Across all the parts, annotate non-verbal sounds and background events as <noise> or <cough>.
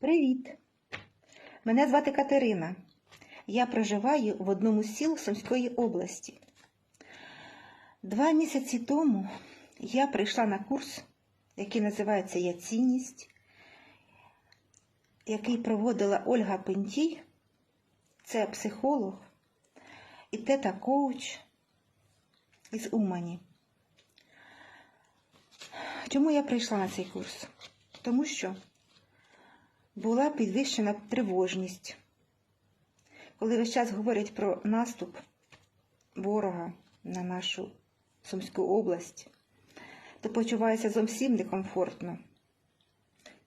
Привіт! Мене звати Катерина. Я проживаю в одному з сіл Сумської області. Два місяці тому я прийшла на курс, який називається Я цінність, який проводила Ольга Пентій. Це психолог і тета-коуч із Умані. Чому я прийшла на цей курс? Тому що була підвищена тривожність. Коли весь час говорять про наступ ворога на нашу Сумську область, то почуваюся зовсім некомфортно.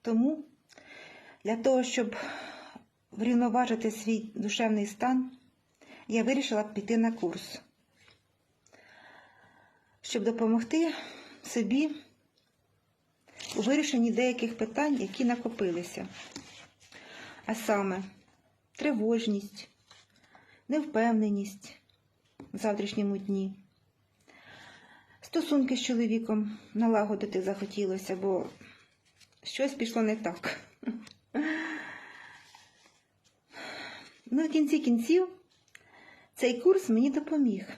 Тому для того, щоб врівноважити свій душевний стан, я вирішила піти на курс, щоб допомогти собі у вирішенні деяких питань, які накопилися. А саме тривожність, невпевненість в завтрашньому дні. Стосунки з чоловіком налагодити захотілося, бо щось пішло не так. Ну, в кінці кінців цей курс мені допоміг.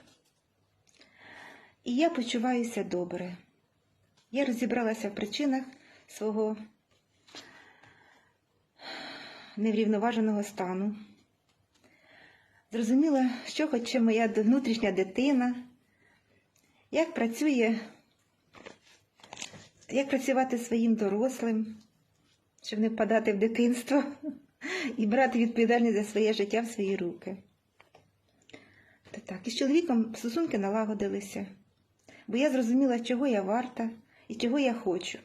І я почуваюся добре. Я розібралася в причинах свого неврівноваженого стану. Зрозуміла, що хоче моя внутрішня дитина, як працює, як працювати своїм дорослим, щоб не впадати в дитинство <laughs> і брати відповідальність за своє життя в свої руки. Та так, і з чоловіком стосунки налагодилися, бо я зрозуміла, чого я варта і чого я хочу.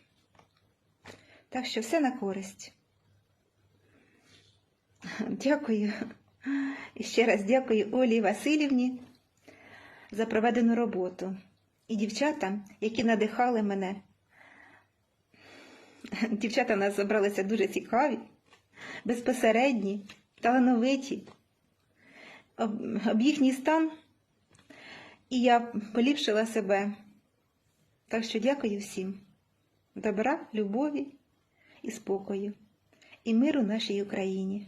Так що все на користь. Дякую. І ще раз дякую Олі Васильівні за проведену роботу і дівчатам, які надихали мене. Дівчата в нас зібралися дуже цікаві, безпосередні, талановиті. Об їхній стан, і я поліпшила себе. Так що дякую всім. Добра, любові і спокою, і миру нашій Україні.